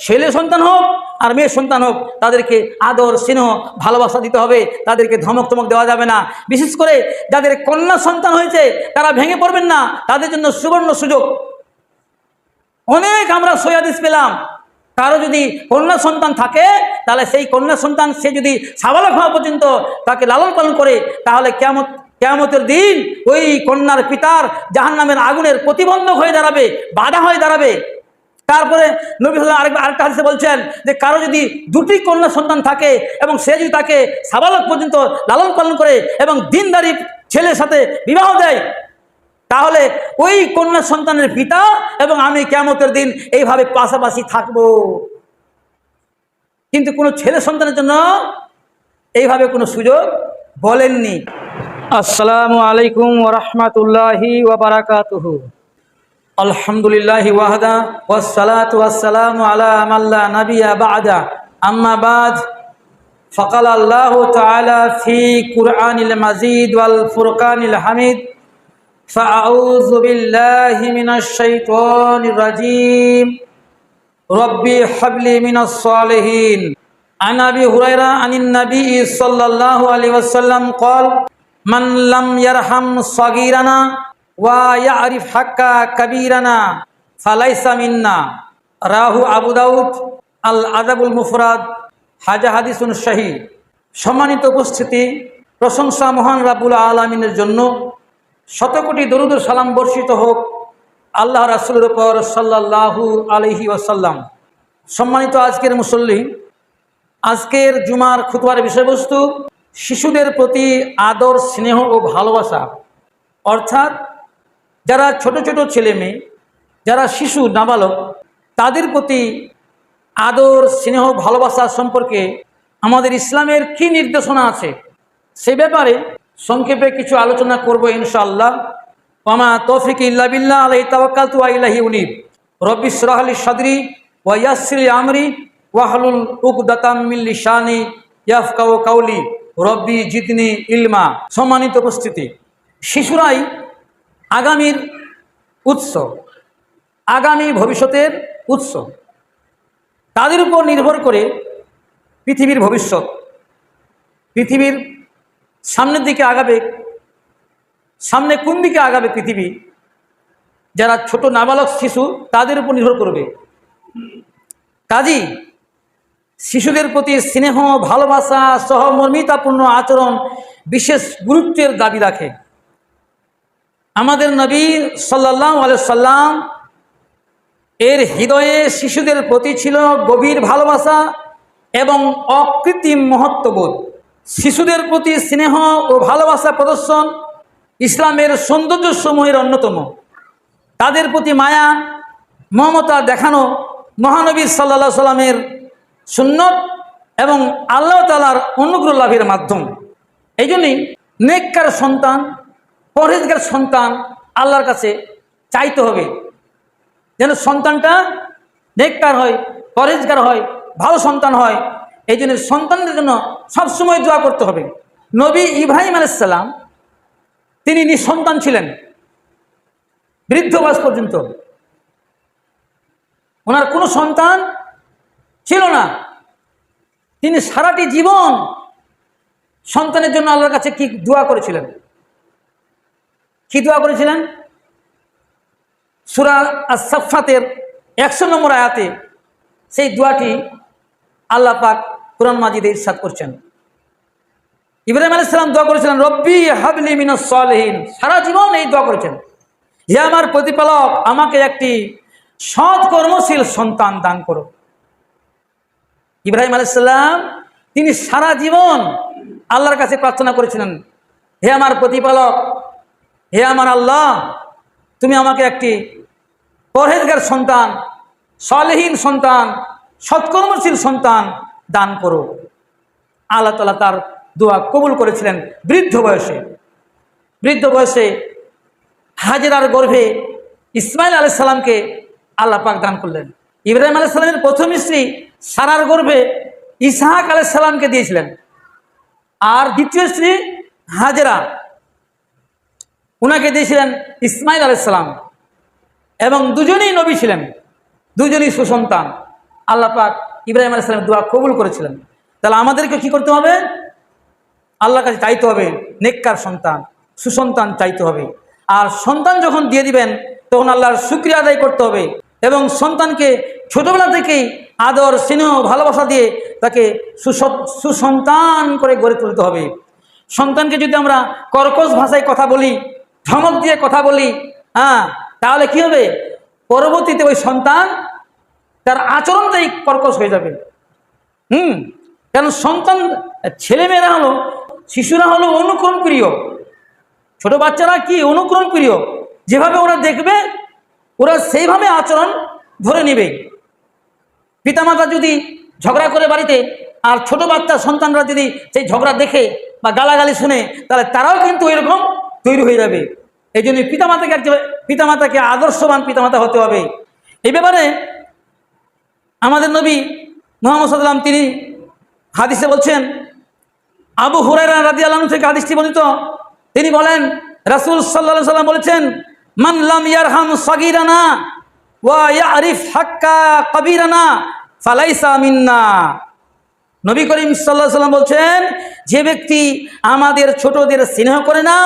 ছেলে সন্তান হোক আর মেয়ে সন্তান হোক, তাদেরকে আদর, স্নেহ, ভালোবাসা দিতে হবে। তাদেরকে ধমক ধমক দেওয়া যাবে না। বিশেষ করে যাদের কন্যা সন্তান হয়েছে, তারা ভেঙে পড়বেন না। তাদের জন্য সুবর্ণ সুযোগ। অনেক আমরা সৈয়াদিস পেলাম। কারও যদি কন্যা সন্তান থাকে, তাহলে সেই কন্যা সন্তান সে যদি সাবালক হওয়া পর্যন্ত তাকে লালন পালন করে, তাহলে কেমন কেমতের দিন ওই কন্যার পিতার জাহান নামের আগুনের প্রতিবন্ধক হয়ে দাঁড়াবে, বাধা হয়ে দাঁড়াবে। তারপরে নবী সাল্লাল্লাহু আরেক আরেকটা হাদিসে বলছেন যে কারও যদি দুটি কন্যা সন্তান থাকে এবং সে যদি তাকে সাবালক পর্যন্ত লালন পালন করে এবং দিনদারি ছেলের সাথে বিবাহ দেয়, তাহলে ওই কন্যা সন্তানের পিতা এবং আমি কেমতের দিন এইভাবে পাশাপাশি থাকব। কিন্তু কোনো ছেলে সন্তানের জন্য এইভাবে কোনো সুযোগ বলেননি। আসসালামু আলাইকুম ওরহমতুল্লাহি ওবরাকাতুহু আলহামদুলিল্লাহ ওয়াহদা ওয়াসসালাতু ওয়াসসালামু আলা মাল্লা নাবিয়া বাদা আম্মা বাদ فقال الله تعالى في قرآن المزيد والفرقان الحميد فأعوذ بالله من الشيطان الرجيم ربي حبلي من الصالحين عن أبي هريرة عن النبي صلى الله عليه وسلم قال من لم يرحم صغيرنا ওয়া আরিফ হাক্কা কবিরানা ফালাইসা মিন্না। রাহু আবু আল আজাবুল মুফরাদ, হাজা হাদিসুন শাহি সম্মানিত উপস্থিতি, প্রশংসা মহান রাবুল আলমিনের জন্য শতকোটি দরুদ সালাম বর্ষিত হোক আল্লাহ রাসুলের ওপর সাল্লাহু আলহি ওয়াসাল্লাম। সম্মানিত আজকের মুসল্লি, আজকের জুমার খুতুয়ার বিষয়বস্তু, শিশুদের প্রতি আদর, স্নেহ ও ভালোবাসা। অর্থাৎ যারা ছোট ছোট ছেলে মেয়ে, যারা শিশু নাবালক, তাদের প্রতি আদর, স্নেহ, ভালোবাসা সম্পর্কে আমাদের ইসলামের কি নির্দেশনা আছে? সে ব্যাপারে সংক্ষেপে কিছু আলোচনা করব ইনশাআল্লাহ। ওমা তৌফিক ইল্লা বিল্লাহ আলাই তাওয়াক্কাল তু আইলাহি উনিব। রব্বি সরাহলি সাদরি ওয়াইয়াসরি আমরি ওয়াহলুল উকদাতাম মিল লিসানি ইয়াফকাউ কাউলি। রব্বি জিতনি ইলমা। সম্মানিত উপস্থিতি। শিশুরাই আগামীর উৎস, আগামী ভবিষ্যতের উৎস। তাদের উপর নির্ভর করে পৃথিবীর ভবিষ্যৎ, পৃথিবীর সামনের দিকে আগাবে, সামনে কোন দিকে আগাবে পৃথিবী, যারা ছোট নাবালক শিশু, তাদের উপর নির্ভর করবে। কাজী শিশুদের প্রতি স্নেহ, ভালোবাসা, সহমর্মিতাপূর্ণ আচরণ বিশেষ গুরুত্বের দাবি রাখে। আমাদের নবী সাল্লাহ সাল্লাম এর হৃদয়ে শিশুদের প্রতি ছিল গভীর ভালোবাসা এবং অকৃত্রিম মহত্ববোধ। শিশুদের প্রতি স্নেহ ও ভালোবাসা প্রদর্শন ইসলামের সৌন্দর্যসমূহের অন্যতম। তাদের প্রতি মায়া, মমতা দেখানো মহানবী সাল্লা সাল্লামের সুন্নত এবং আল্লাহ তালার অনুগ্রহ লাভের মাধ্যম। এই জন্যই নেককার সন্তান পরহেজগার সন্তান আল্লাহর কাছে চাইতে হবে। যেন সন্তানটা নেককার হয় পরেজগার হয়, ভালো সন্তান হয়, এই জন্য সন্তানদের জন্য সবসময় দোয়া করতে হবে। নবী ইব্রাহিম আলাইসাল্লাম তিনি নিঃসন্তান ছিলেন, বৃদ্ধ বয়স পর্যন্ত। ওনার কোনো সন্তান ছিল না। তিনি সারাটি জীবন সন্তানের জন্য আল্লাহর কাছে কি দোয়া করেছিলেন? কি দোয়া করেছিলেন? সুরা আসাফাতের একশো নম্বর আয়াতে সেই দোয়াটি আল্লাহ পাক কোরআন মাজিদে ইরশাদ করছেন। ইব্রাহিম আলাইসালাম দোয়া করেছিলেন, রব্বি হাবলি মিনাস সালেহীন। সারা জীবন এই দোয়া করেছেন। হে আমার প্রতিপালক, আমাকে একটি সৎ কর্মশীল সন্তান দান করো। ইব্রাহিম আলাইসাল্লাম তিনি সারা জীবন আল্লাহর কাছে প্রার্থনা করেছিলেন, হে আমার প্রতিপালক হে আমার আল্লাহ, তুমি আমাকে একটি পরহেজগার সন্তান, সলেহীন সন্তান, সৎকর্মশীল সন্তান দান করো। আল্লাহ তালা তার দোয়া কবুল করেছিলেন বৃদ্ধ বয়সে। বৃদ্ধ বয়সে হাজেরার গর্ভে ইসমাইল আলাইসাল্লামকে আল্লাহ পাক দান করলেন। ইব্রাহিম আলাইসাল্লামের প্রথম স্ত্রী সারার গর্ভে ইসাহাক আলাইসাল্লামকে দিয়েছিলেন। আর দ্বিতীয় স্ত্রী হাজেরা ওনাকে দিয়েছিলেন ইসমাইল আলাইসাল্লাম এবং দুজনেই নবী ছিলেন। দুজনই সুসন্তান। আল্লাহ পাক ইব্রাহিম আলাইসালাম দোয়া কবুল করেছিলেন। তাহলে আমাদেরকে কি করতে হবে? আল্লাহর কাছে চাইতে হবে, নেককার সন্তান, সুসন্তান চাইতে হবে। আর সন্তান যখন দিয়ে দিবেন, তখন আল্লাহর শুক্রিয়া আদায় করতে হবে। এবং সন্তানকে ছোটবেলা থেকেই আদর, স্নেহ, ভালোবাসা দিয়ে তাকে সুস- সুসন্তান করে গড়ে তুলতে হবে। সন্তানকে যদি আমরা কর্কশ ভাষায় কথা বলি ধমক দিয়ে কথা বলি হ্যাঁ তাহলে কি হবে? পরবর্তীতে ওই সন্তান তার আচরণটাই কর্কশ হয়ে যাবে। হুম কেন সন্তান ছেলেমেয়েরা হলো, শিশুরা হলো অনুকরণ প্রিয়। ছোট বাচ্চারা কি অনুকরণ প্রিয়? যেভাবে ওরা দেখবে, ওরা সেইভাবে আচরণ ধরে নেবে। পিতামাতা যদি ঝগড়া করে বাড়িতে, আর ছোট বাচ্চা সন্তানরা যদি সেই ঝগড়া দেখে বা গালাগালি শুনে, তাহলে তারাও কিন্তু এরকম তৈরি হয়ে যাবে। এই জন্য পিতামাতাকে পিতামাতাকে আদর্শবান পিতামাতা হতে হবে। এই ব্যাপারে আমাদের নবী মোহাম্মদ সাল্লাম তিনি হাদিসে বলছেন, আবু হুরাইরা রাজি আলম থেকে হাদিসটি বর্ণিত। তিনি বলেন, রাসূল সাল্লাল্লাহু সাল্লাম বলেছেন, মান লাম ইয়ারহাম সাগীরানা ওয়া ইয়া ইয়ারিফ হাক্কা কবীরানা ফালাইসা মিন্না। নবী করিম সাল্লাহ সাল্লাম বলছেন, যে ব্যক্তি আমাদের ছোটদের স্নেহ করে না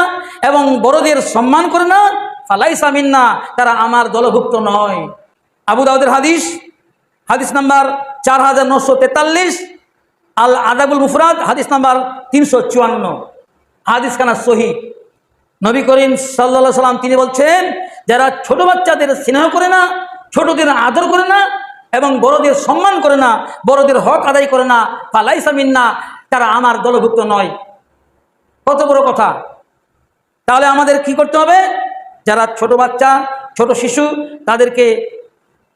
এবং বড়দের সম্মান করে না, ফালাইসা মিন্না, তারা আমার দলভুক্ত নয়। আবু দাউদের হাদিস হাদিস নাম্বার চার হাজার নশো তেতাল্লিশ আল আদাবুল মুফরাদ, হাদিস নাম্বার তিনশো চুয়ান্ন। হাদিস খানা সহি। নবী করিম সাল্লা সাল্লাম তিনি বলছেন, যারা ছোট বাচ্চাদের স্নেহ করে না, ছোটদের আদর করে না এবং বড়দের সম্মান করে না, বড়দের হক আদায় করে না পালাইসা মিন্না, তারা আমার দলভুক্ত নয়। কত বড় কথা। তাহলে আমাদের কি করতে হবে? যারা ছোট বাচ্চা, ছোট শিশু, তাদেরকে,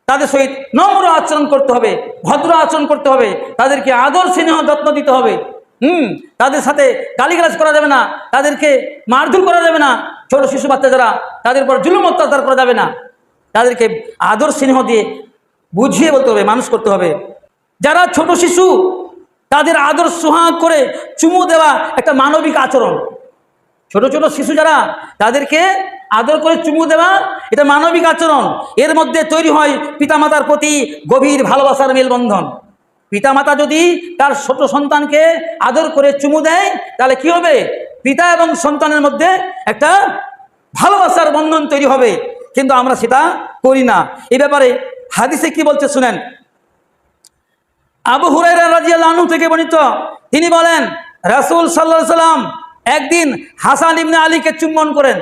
তাদের সহিত নম্র আচরণ করতে হবে, ভদ্র আচরণ করতে হবে, তাদেরকে আদর, স্নেহ, যত্ন দিতে হবে। হুম, তাদের সাথে গালিগালাজ করা যাবে না, তাদেরকে মারধর করা যাবে না। ছোট শিশু বাচ্চা যারা, তাদের উপর জুলুম অত্যাচার করা যাবে না। তাদেরকে আদর, স্নেহ দিয়ে বুঝিয়ে বলতে হবে, মানুষ করতে হবে। যারা ছোট শিশু, তাদের আদর সোহাগ করে চুমু দেওয়া একটা মানবিক আচরণ। ছোট ছোট শিশু যারা, তাদেরকে আদর করে চুমু দেওয়া এটা মানবিক আচরণ। এর মধ্যে তৈরি হয় পিতামাতার প্রতি গভীর ভালোবাসার মেলবন্ধন। পিতামাতা যদি তার ছোট সন্তানকে আদর করে চুমু দেয়, তাহলে কি হবে? পিতা এবং সন্তানের মধ্যে একটা ভালোবাসার বন্ধন তৈরি হবে। কিন্তু আমরা সেটা করি না। এ ব্যাপারে হাদিসে কি বলছে শুনেন? আবু হুরাইরা আনহু থেকে বর্ণিত। তিনি বলেন, রাসূল সাল্লাল্লাহু সাল্লাম একদিন হাসান ইবনে আলীকে চুম্বন করেন।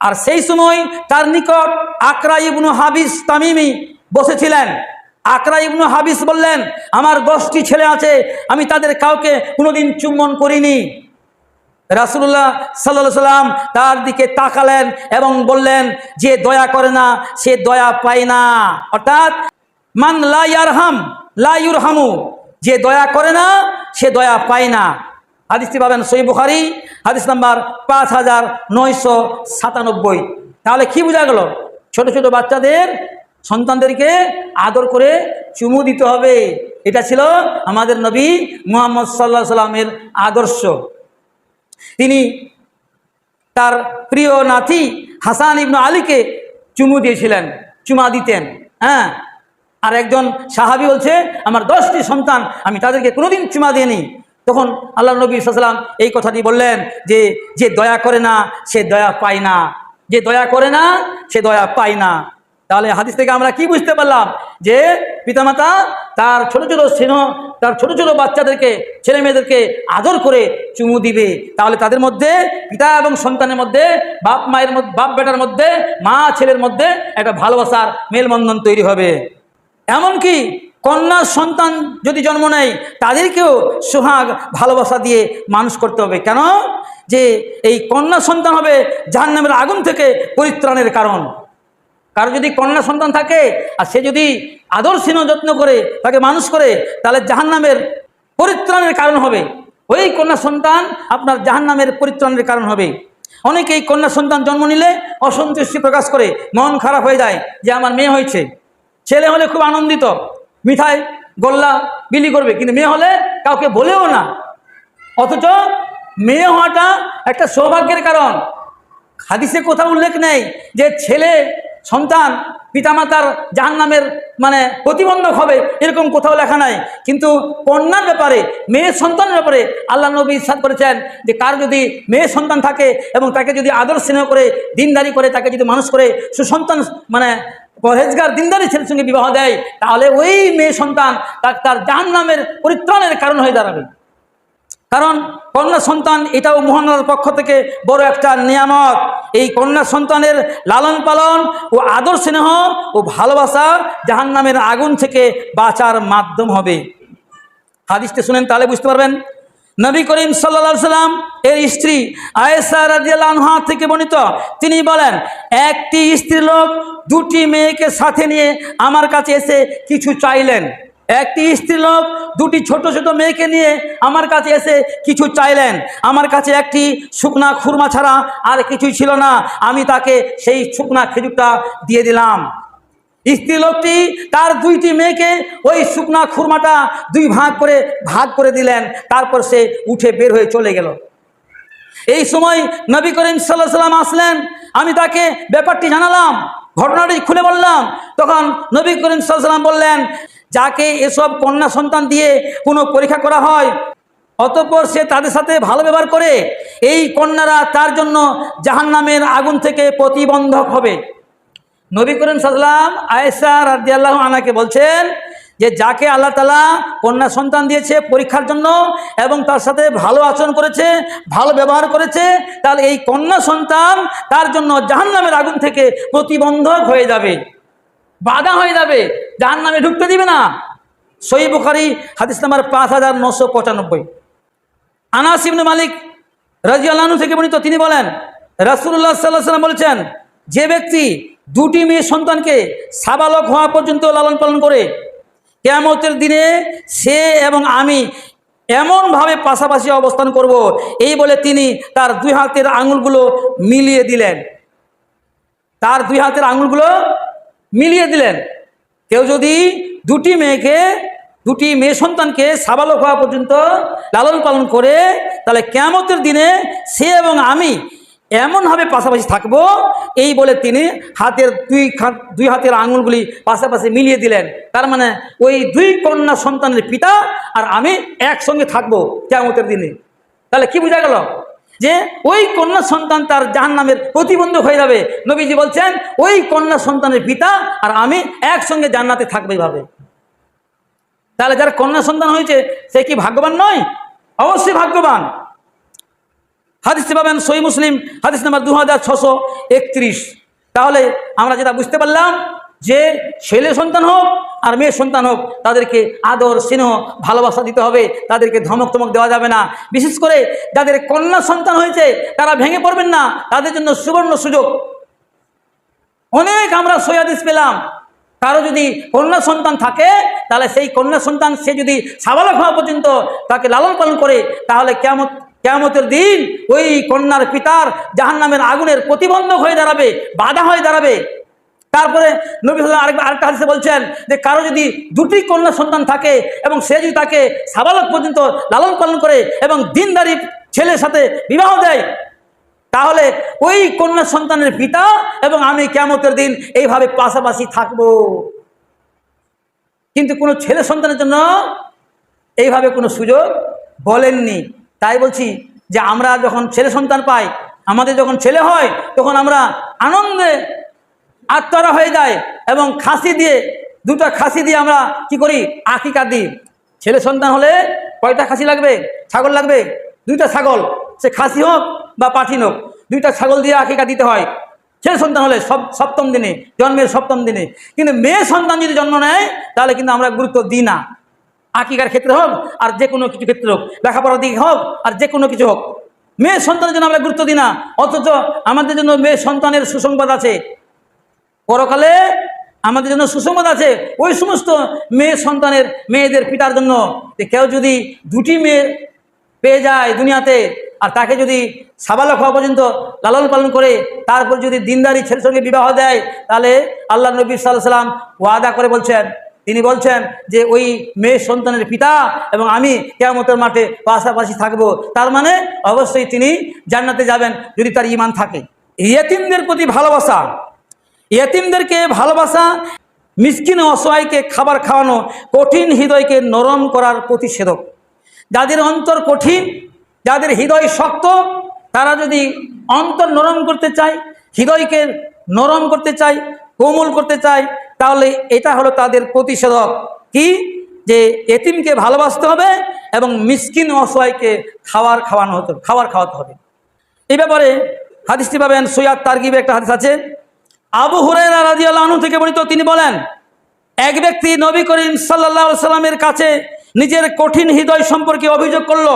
আর সেই সময় তার নিকট আকরা ইবনু হাবিস তামিমি বসেছিলেন। আকরা ইবনু হাবিস বললেন, আমার দশটি ছেলে আছে, আমি তাদের কাউকে কোনোদিন চুম্বন করিনি। রাসুল্লাহ সাল্লাহ সাল্লাম তার দিকে তাকালেন এবং বললেন, যে দয়া করে না, সে দয়া পায় না। অর্থাৎ, মান লা ইয়ারহাম, লা ইউরহামু। যে দয়া করে না, সে দয়া পায় না। হাদিসটি পাবেন সই বুখারি, হাদিস নাম্বার পাঁচ হাজার নয়শো সাতানব্বই। তাহলে কি বোঝা গেল? ছোট ছোট বাচ্চাদের সন্তানদেরকে আদর করে চুমু দিতে হবে। এটা ছিল আমাদের নবী মুহাম্মদ সাল্লাহ সাল্লামের আদর্শ। তিনি তার প্রিয় নাতি হাসান ইবনু আলীকে চুমু দিয়েছিলেন, চুমা দিতেন হ্যাঁ? আর একজন সাহাবি বলছে, আমার দশটি সন্তান, আমি তাদেরকে কোনোদিন চুমা দিইনি। তখন আল্লাহ নবী সাল্লাম এই কথাটি বললেন যে যে দয়া করে না, সে দয়া পায় না। যে দয়া করে না, সে দয়া পায় না। তাহলে হাদিস থেকে আমরা কি বুঝতে পারলাম? যে পিতামাতা তার ছোট ছোট স্নেহ, তার ছোট ছোট বাচ্চাদেরকে, ছেলে মেয়েদেরকে আদর করে চুমু দিবে। তাহলে তাদের মধ্যে পিতা এবং সন্তানের মধ্যে, বাপ মায়ের মধ্যে, বাপ বেটার মধ্যে, মা ছেলের মধ্যে একটা ভালোবাসার মেলবন্ধন তৈরি হবে। এমনকি কন্যা সন্তান যদি জন্ম নেয়, তাদেরকেও সোহাগ ভালোবাসা দিয়ে মানুষ করতে হবে। কেন? যে এই কন্যা সন্তান হবে জাহান্নামের আগুন থেকে পরিত্রাণের কারণ। কারও যদি কন্যা সন্তান থাকে, আর সে যদি আদর স্নেহ যত্ন করে, তাকে মানুষ করে, তাহলে জাহান্নামের পরিত্রাণের কারণ হবে। ওই কন্যা সন্তান আপনার জাহান্নামের পরিত্রাণের কারণ হবে। অনেকে এই কন্যা সন্তান জন্ম নিলে অসন্তুষ্টি প্রকাশ করে, মন খারাপ হয়ে যায় যে আমার মেয়ে হয়েছে। ছেলে হলে খুব আনন্দিত, মিঠাই, গোল্লা বিলি করবে, কিন্তু মেয়ে হলে কাউকে বলেও না। অথচ মেয়ে হওয়াটা একটা সৌভাগ্যের কারণ। হাদিসে কোথাও উল্লেখ নেই যে ছেলে সন্তান পিতামাতার জাহান্নামের মানে প্রতিবন্ধক হবে, এরকম কোথাও লেখা নাই। কিন্তু কন্যার ব্যাপারে, মেয়ের সন্তানের ব্যাপারে আল্লাহ নবী ইসাদ করেছেন যে, কার যদি মেয়ে সন্তান থাকে এবং তাকে যদি আদর স্নেহ করে, দিনদারি করে, তাকে যদি মানুষ করে, সুসন্তান মানে পরহেজগার, দিনদারি ছেলের সঙ্গে বিবাহ দেয়, তাহলে ওই মেয়ে সন্তান তার তার জাহান্নামের পরিত্রাণের কারণ হয়ে দাঁড়াবে। কারণ কন্যা সন্তান এটাও মোহনার পক্ষ থেকে বড় একটা নিয়ামত। এই কন্যা সন্তানের লালন পালন ও আদর স্নেহ ও ভালোবাসা জাহান নামের আগুন থেকে বাঁচার মাধ্যম হবে। হাদিসটি শুনেন তাহলে বুঝতে পারবেন। নবী করিম সাল্লা সাল্লাম এর স্ত্রী আয়েসা রাজিয়ালহা থেকে বর্ণিত, তিনি বলেন, একটি স্ত্রী লোক দুটি মেয়েকে সাথে নিয়ে আমার কাছে এসে কিছু চাইলেন। একটি স্ত্রী লোক দুটি ছোট ছোট মেয়েকে নিয়ে আমার কাছে এসে কিছু চাইলেন। আমার কাছে একটি শুকনা খুরমা ছাড়া আর কিছুই ছিল না। আমি তাকে সেই শুকনা খেজুরটা দিয়ে দিলাম। স্ত্রী লোকটি তার দুইটি মেয়েকে ওই শুকনা খুরমাটা দুই ভাগ করে ভাগ করে দিলেন। তারপর সে উঠে বের হয়ে চলে গেল। এই সময় নবী করিম সাল্লাহ সাল্লাম আসলেন। আমি তাকে ব্যাপারটি জানালাম, ঘটনাটি খুলে বললাম। তখন নবী করিম সাল্লাম বললেন যাকে এসব কন্যা সন্তান দিয়ে কোনো পরীক্ষা করা হয়, অতঃপর সে তাদের সাথে ভালো ব্যবহার করে, এই কন্যারা তার জন্য জাহান্নামের আগুন থেকে প্রতিবন্ধক হবে। নবী করিম সাল্লাম আয়েসা রাদিয়াল্লাহ আনাকে বলছেন যে, যাকে আল্লাহ তালা কন্যা সন্তান দিয়েছে পরীক্ষার জন্য এবং তার সাথে ভালো আচরণ করেছে, ভালো ব্যবহার করেছে, তাহলে এই কন্যা সন্তান তার জন্য জাহান্নামের আগুন থেকে প্রতিবন্ধক হয়ে যাবে। বাধা হয়ে যাবে যার নামে ঢুকতে দিবে না। সই বুখারি, হাদিস নাম্বার পাঁচ হাজার নশো পঁচানব্বই। আনাস মালিক রাজিয়াল্লাহু থেকে বর্ণিত, তিনি বলেন, রাসূলুল্লাহ সাল্লাহ সাল্লাম বলেছেন, যে ব্যক্তি দুটি মেয়ে সন্তানকে সাবালক হওয়া পর্যন্ত লালন পালন করে, কেয়ামতের দিনে সে এবং আমি এমনভাবে পাশাপাশি অবস্থান করব, এই বলে তিনি তার দুই হাতের আঙুলগুলো মিলিয়ে দিলেন। তার দুই হাতের আঙুলগুলো মিলিয়ে দিলেন। কেউ যদি দুটি মেয়েকে, দুটি মেয়ে সন্তানকে সাবালক হওয়া পর্যন্ত লালন পালন করে, তাহলে কেমতের দিনে সে এবং আমি এমনভাবে পাশাপাশি থাকব। এই বলে তিনি হাতের দুই দুই হাতের আঙুলগুলি পাশাপাশি মিলিয়ে দিলেন। তার মানে ওই দুই কন্যা সন্তানের পিতা আর আমি একসঙ্গে থাকব কেমতের দিনে। তাহলে কি বোঝা গেল? যে ওই কন্যা সন্তান তার জাহান নামের প্রতিবন্ধক হয়ে যাবে। নবীজি বলছেন, ওই কন্যা সন্তানের পিতা আর আমি একসঙ্গে জান্নাতে থাকবে এইভাবে তাহলে যার কন্যা সন্তান হয়েছে, সে কি ভাগ্যবান নয়? অবশ্যই ভাগ্যবান। হাদিসে পাবেন সই মুসলিম, হাদিস নাম্বার দু তাহলে আমরা যেটা বুঝতে পারলাম, যে ছেলে সন্তান হোক আর মেয়ে সন্তান হোক, তাদেরকে আদর, স্নেহ, ভালোবাসা দিতে হবে। তাদেরকে ধমক টমক দেওয়া যাবে না। বিশেষ করে যাদের কন্যা সন্তান হয়েছে, তারা ভেঙে পড়বেন না। তাদের জন্য সুবর্ণ সুযোগ। অনেক আমরা সৈয়াদিস পেলাম। কারও যদি কন্যা সন্তান থাকে, তাহলে সেই কন্যা সন্তান, সে যদি সাবালক হওয়া পর্যন্ত তাকে লালন পালন করে, তাহলে কেমন কেমতের দিন ওই কন্যার পিতার জাহান্নামের আগুনের প্রতিবন্ধক হয়ে দাঁড়াবে, বাধা হয়ে দাঁড়াবে। তারপরে নবী সাল্লাম আরেক আরেকটা হাদিসে বলছেন যে কারও যদি দুটি কন্যা সন্তান থাকে এবং সে যদি তাকে সাবালক পর্যন্ত লালন পালন করে এবং দিনদারি ছেলের সাথে বিবাহ দেয়, তাহলে ওই কন্যা সন্তানের পিতা এবং আমি কেমতের দিন এইভাবে পাশাপাশি থাকব। কিন্তু কোনো ছেলে সন্তানের জন্য এইভাবে কোনো সুযোগ বলেননি। তাই বলছি যে আমরা যখন ছেলে সন্তান পাই, আমাদের যখন ছেলে হয়, তখন আমরা আনন্দে আত্মারা হয়ে যায় এবং খাসি দিয়ে, দুটো খাসি দিয়ে আমরা কি করি? আকিকা দিই ছেলে সন্তান হলে কয়টা খাসি লাগবে? ছাগল লাগবে? দুইটা ছাগল। সে খাসি হোক বা পাঠিন হোক, দুইটা ছাগল দিয়ে আকিকা দিতে হয়। ছেলে সন্তান হলে সব, সপ্তম দিনে, জন্মের সপ্তম দিনে। কিন্তু মেয়ে সন্তান যদি জন্ম নেয়, তাহলে কিন্তু আমরা গুরুত্ব দিই না। আকিকার ক্ষেত্রে হোক আর যে কোনো কিছু ক্ষেত্রে হোক, লেখাপড়ার দিকে হোক আর যে কোনো কিছু হোক। মেয়ে সন্তানের জন্য আমরা গুরুত্ব দিই না। অথচ আমাদের জন্য মেয়ে সন্তানের সুসংবাদ আছে। পরকালে আমাদের জন্য সুসংবাদ আছে। ওই সমস্ত মেয়ে সন্তানের, মেয়েদের পিতার জন্য। কেউ যদি দুটি মেয়ে পেয়ে যায় দুনিয়াতে, আর তাকে যদি সাবালক হওয়া পর্যন্ত লালন পালন করে, তারপর যদি দিনদারি ছেলের সঙ্গে বিবাহ দেয়, তাহলে আল্লাহ নবী সাল্লাহ সাল্লাম ওয়াদা করে বলছেন, তিনি বলছেন যে ওই মেয়ে সন্তানের পিতা এবং আমি কেয়ামতের মাঠে পাশাপাশি থাকব। তার মানে অবশ্যই তিনি জান্নাতে যাবেন যদি তার ইমান থাকে। ইয়েতিমদের প্রতি ভালোবাসা। এতিমদেরকে ভালোবাসা, মিসকিন অসহায়কে খাবার খাওয়ানো, কঠিন হৃদয়কে নরম করার প্রতিষেধক। যাদের অন্তর কঠিন, যাদের হৃদয় শক্ত, তারা যদি অন্তর নরম করতে চায়, হৃদয়কে নরম করতে চায়, কোমল করতে চায়, তাহলে এটা হলো তাদের প্রতিষেধক। কি? যে এতিমকে ভালোবাসতে হবে এবং মিসকিন অসহায়কে খাবার খাওয়ানো হতে খাবার খাওয়াতে হবে। এই ব্যাপারে হাদিসটি পাবেন সৈয়াদ তারগিবে একটা হাদিস আছে। আবু আনহু থেকে বর্ণিত, তিনি বলেন, এক ব্যক্তি নবী করিম সাল্লাহ সাল্লামের কাছে নিজের কঠিন হৃদয় সম্পর্কে অভিযোগ করল,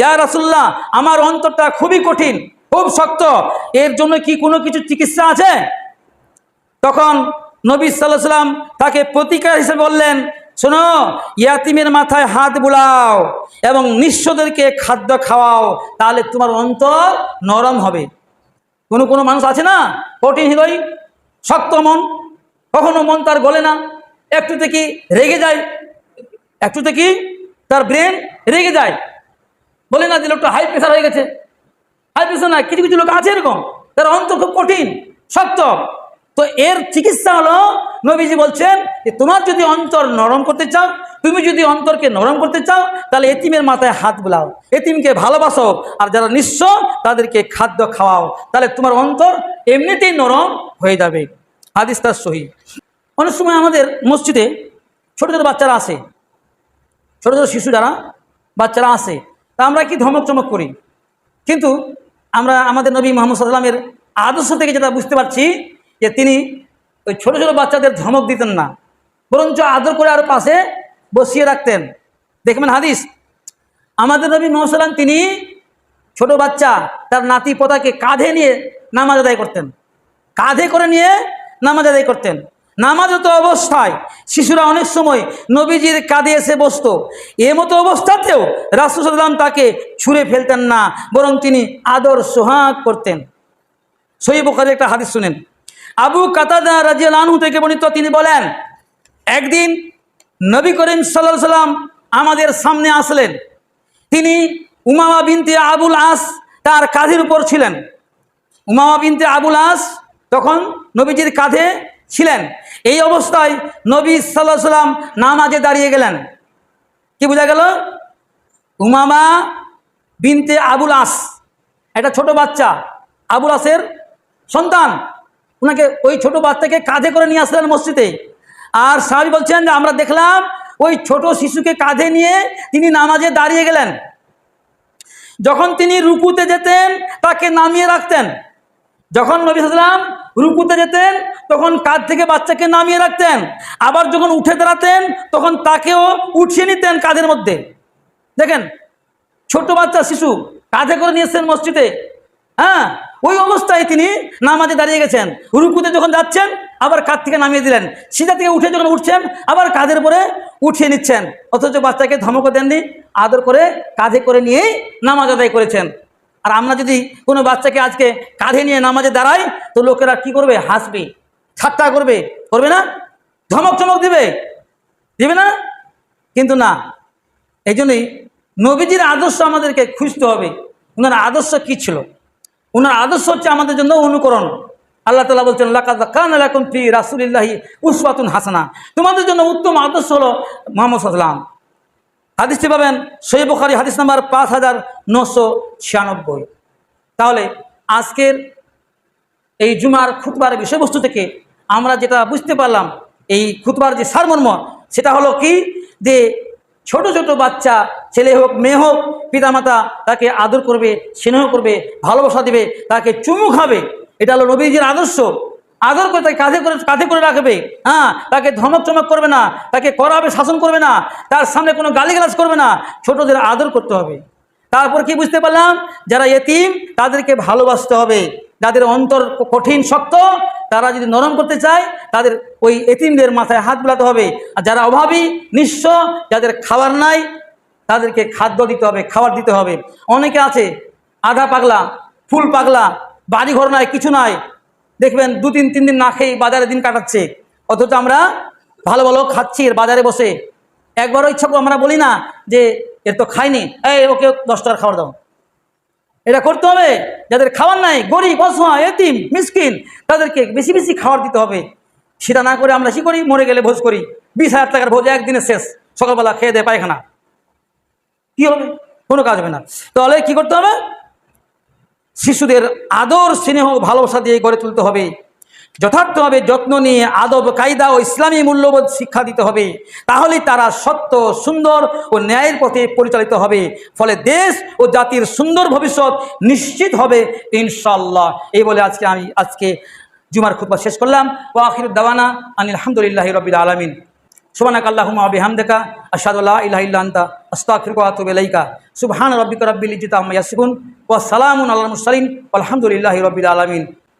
ইয়া রাসুল্লাহ আমার অন্তরটা খুবই কঠিন, খুব শক্ত, এর জন্য কি কোনো কিছু চিকিৎসা আছে? তখন নবী সাল্লাহ সাল্লাম তাকে প্রতিকার হিসেবে বললেন, শোনো, ইয়াতিমের মাথায় হাত বুলাও এবং নিঃস্বদেরকে খাদ্য খাওয়াও, তাহলে তোমার অন্তর নরম হবে। কোনো কোনো মানুষ আছে না কঠিন হৃদয়? শক্ত মন, কখনো মন তার গলে না। একটু থেকে রেগে যায়? একটু কি তার ব্রেন রেগে যায়? বলে না যে লোকটা হাই প্রেশার হয়ে গেছে। হাই প্রেশার না, কিছু কিছু লোক আছে এরকম, তার অন্ত খুব কঠিন, শক্ত। তো এর চিকিৎসা হলো, নবীজি বলছেন যে তোমার যদি অন্তর নরম করতে চাও, তুমি যদি অন্তরকে নরম করতে চাও, তাহলে এতিমের মাথায় হাত বুলাও। এতিমকে ভালোবাসো আর যারা নিঃস্ব, তাদেরকে খাদ্য খাওয়াও। তাহলে তোমার অন্তর এমনিতেই নরম হয়ে যাবে। হাদিস তার সহি। অনেক সময় আমাদের মসজিদে ছোটো ছোটো বাচ্চারা আসে। ছোটো ছোটো শিশু যারা, বাচ্চারা আসে। তা আমরা কি ধমক চমক করি? কিন্তু আমরা আমাদের নবী মোহাম্মদ সাল্লামের আদর্শ থেকে যেটা বুঝতে পারছি যে তিনি ওই ছোটো ছোটো বাচ্চাদের ধমক দিতেন না, বরঞ্চ আদর করে আর পাশে বসিয়ে রাখতেন। দেখবেন হাদিস, আমাদের নবী মোহাম্মদ তিনি ছোট বাচ্চা, তার নাতি পোতাকে কাঁধে নিয়ে নামাজ আদায় করতেন। কাঁধে করে নিয়ে নামাজ আদায় করতেন। নামাজত অবস্থায়, শিশুরা অনেক সময় নবীজির কাঁধে এসে বসত। এ মতো অবস্থাতেও রাসুসাল্লাম তাকে ছুঁড়ে ফেলতেন না, বরং তিনি আদর সোহাগ করতেন। বোখারি একটা হাদিস শুনেন। আবু কাতাদা রাজিয়াল আনহু থেকে বর্ণিত, তিনি বলেন, একদিন নবী করিম সাল্লাহ সাল্লাম আমাদের সামনে আসলেন। তিনি উমামা বিনতে আবুল আস তার কাঁধের উপর ছিলেন। উমামা বিনতে আবুল আস তখন নবীজির কাঁধে ছিলেন। এই অবস্থায় নবী সাল্লাহ সাল্লাম নামাজে দাঁড়িয়ে গেলেন। কি বোঝা গেল? উমামা বিনতে আবুল আস, একটা ছোট বাচ্চা, আবুল আসের সন্তান। ওনাকে ওই ছোট বাচ্চাকে কাঁধে করে নিয়ে আসলেন মসজিদে। আর সাহাবি বলছেন যে, আমরা দেখলাম ওই ছোট শিশুকে কাঁধে নিয়ে তিনি নামাজে দাঁড়িয়ে গেলেন। যখন তিনি রুকুতে যেতেন, তাকে নামিয়ে রাখতেন। যখন নবী সাল্লাম রুকুতে যেতেন, তখন কাঁধ থেকে বাচ্চাকে নামিয়ে রাখতেন। আবার যখন উঠে দাঁড়াতেন, তখন তাকেও উঠিয়ে নিতেন কাঁধের মধ্যে। দেখেন, ছোট বাচ্চা শিশু কাঁধে করে নিয়ে এসছেন মসজিদে। হ্যাঁ ওই অবস্থায় তিনি নামাজে দাঁড়িয়ে গেছেন। রুকুতে যখন যাচ্ছেন, আবার কাঁধ থেকে নামিয়ে দিলেন। সিধা থেকে উঠে যখন উঠছেন, আবার কাঁধের উপরে উঠিয়ে নিচ্ছেন। অথচ বাচ্চাকে ধমকও দেননি, আদর করে কাঁধে করে নিয়েই নামাজ আদায় করেছেন। আর আমরা যদি কোনো বাচ্চাকে আজকে কাঁধে নিয়ে নামাজে দাঁড়াই, তো লোকেরা কি করবে? হাসবে, ঠাট্টা করবে করবে না? ধমক চমক দিবে? দিবে না? কিন্তু না। এই জন্যই নবীজির আদর্শ আমাদেরকে খুঁজতে হবে। ওনার আদর্শ কি ছিল? ওনার আদর্শ হচ্ছে আমাদের জন্য অনুকরণ। আল্লাহ তালা বলছেন লাকান ফি রাসুলিল্লাহি উসওয়াতুন হাসানা। তোমাদের জন্য উত্তম আদর্শ হলো মোহাম্মদ সাল্লাম হাদিসটি পাবেন সহি বুখারি, হাদিস নাম্বার পাঁচ হাজার নশো ছিয়ানব্বই। তাহলে আজকের এই জুমার খুতবার বিষয়বস্তু থেকে আমরা যেটা বুঝতে পারলাম, এই খুতবার যে সারমর্ম, সেটা হলো কি? যে ছোট ছোট বাচ্চা, ছেলে হোক, মেয়ে হোক, পিতামাতা তাকে আদর করবে, স্নেহ করবে, ভালোবাসা দেবে, তাকে চুমু খাবে। এটা হলো নবীজির আদর্শ। আদর করে তাকে কাঁধে করে কাঁধে করে রাখবে। হ্যাঁ তাকে ধমক চমক করবে না, তাকে করাবে শাসন করবে না, তার সামনে কোনো গালিগালাজ করবে না, ছোটদের আদর করতে হবে। তারপর কি বুঝতে পারলাম? যারা এতিম, তাদেরকে ভালোবাসতে হবে। যাদের অন্তর কঠিন, শক্ত তারা যদি নরম করতে চায়, তাদের ওই এতিমদের মাথায় হাত বোলাতে হবে। আর যারা অভাবী, নিঃস্ব, যাদের খাবার নাই, তাদেরকে খাদ্য দিতে হবে, খাবার দিতে হবে। অনেকে আছে, আধা পাগলা, ফুল পাগলা বাড়ি ঘর নাই, কিছু নাই। দেখবেন দু তিন তিন দিন না খেয়ে বাজারে দিন কাটাচ্ছে। অথচ আমরা ভালো ভালো খাচ্ছি বাজারে বসে। একবারও ইচ্ছা আমরা বলি না যে, এর তো খাইনি। এই, ওকে দশ টাকার খাবার দাও। এটা করতে হবে। যাদের খাবার নাই, গরিব, অসহায়, এতিম, মিসকিন, তাদেরকে বেশি বেশি খাবার দিতে হবে। সেটা না করে আমরা কি করি? মরে গেলে ভোজ করি। বিশ হাজার টাকার ভোজ একদিনে শেষ। সকালবেলা খেয়ে দেয় পায়খানা। কি হবে? কোনো কাজ হবে না। তাহলে কি করতে হবে? শিশুদের আদর, স্নেহ, ভালোবাসা দিয়ে গড়ে তুলতে হবে। যথার্থভাবে যত্ন নিয়ে আদব, কায়দা ও ইসলামী মূল্যবোধ শিক্ষা দিতে হবে। তাহলে তারা সত্য, সুন্দর ও ন্যায়ের পথে পরিচালিত হবে। ফলে দেশ ও জাতির সুন্দর ভবিষ্যৎ নিশ্চিত হবে ইনশাল্লাহ এই বলে আজকে আমি আজকে জুমার খুতবা শেষ করলাম। ও আখির দাওয়ানা আনিল আলহামদুলিল্লাহ রবিল আলমিন সুবানাক আল্লাহুমা বিহামদিকা আশহাদু লা ইলাহা ইল্লা আনতা আস্তাগফিরুকা ওয়া আতুবু ইলাইকা। সুবহান রাব্বিকা রাব্বিল ইজ্জাতি আম্মা ইয়াসিফুন। ওয়া সালামুন আলাল মুরসালিন। আলহামদুলিল্লাহি রাব্বিল আলামিন।